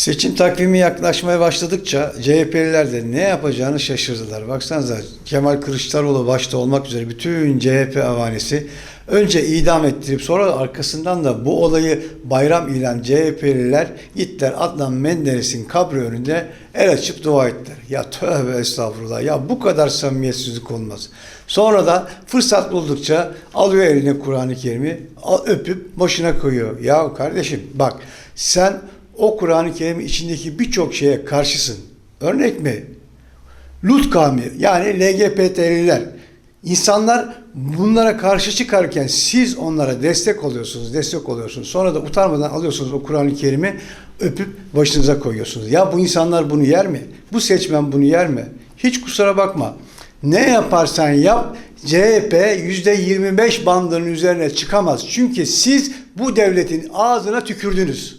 Seçim takvimi yaklaşmaya başladıkça CHP'liler de ne yapacağını şaşırdılar. Baksanıza Kemal Kılıçdaroğlu başta olmak üzere bütün CHP avanesi önce idam ettirip sonra da arkasından da bu olayı bayram ilan CHP'liler gittiler Adnan Menderes'in kabri önünde el açıp dua ettiler. Ya tövbe estağfurullah ya bu kadar samimiyetsizlik olmaz. Sonra da fırsat buldukça alıyor eline Kur'an-ı Kerim'i öpüp başına koyuyor. Ya kardeşim bak sen o Kur'an-ı Kerim'in içindeki birçok şeye karşısın. Örnek mi? Lut kavmi yani LGBT'liler. İnsanlar bunlara karşı çıkarken siz onlara destek oluyorsunuz, destek oluyorsunuz. Sonra da utanmadan alıyorsunuz o Kur'an-ı Kerim'i öpüp başınıza koyuyorsunuz. Ya bu insanlar bunu yer mi? Bu seçmen bunu yer mi? Hiç kusura bakma. Ne yaparsan yap CHP %25 bandının üzerine çıkamaz. Çünkü siz bu devletin ağzına tükürdünüz.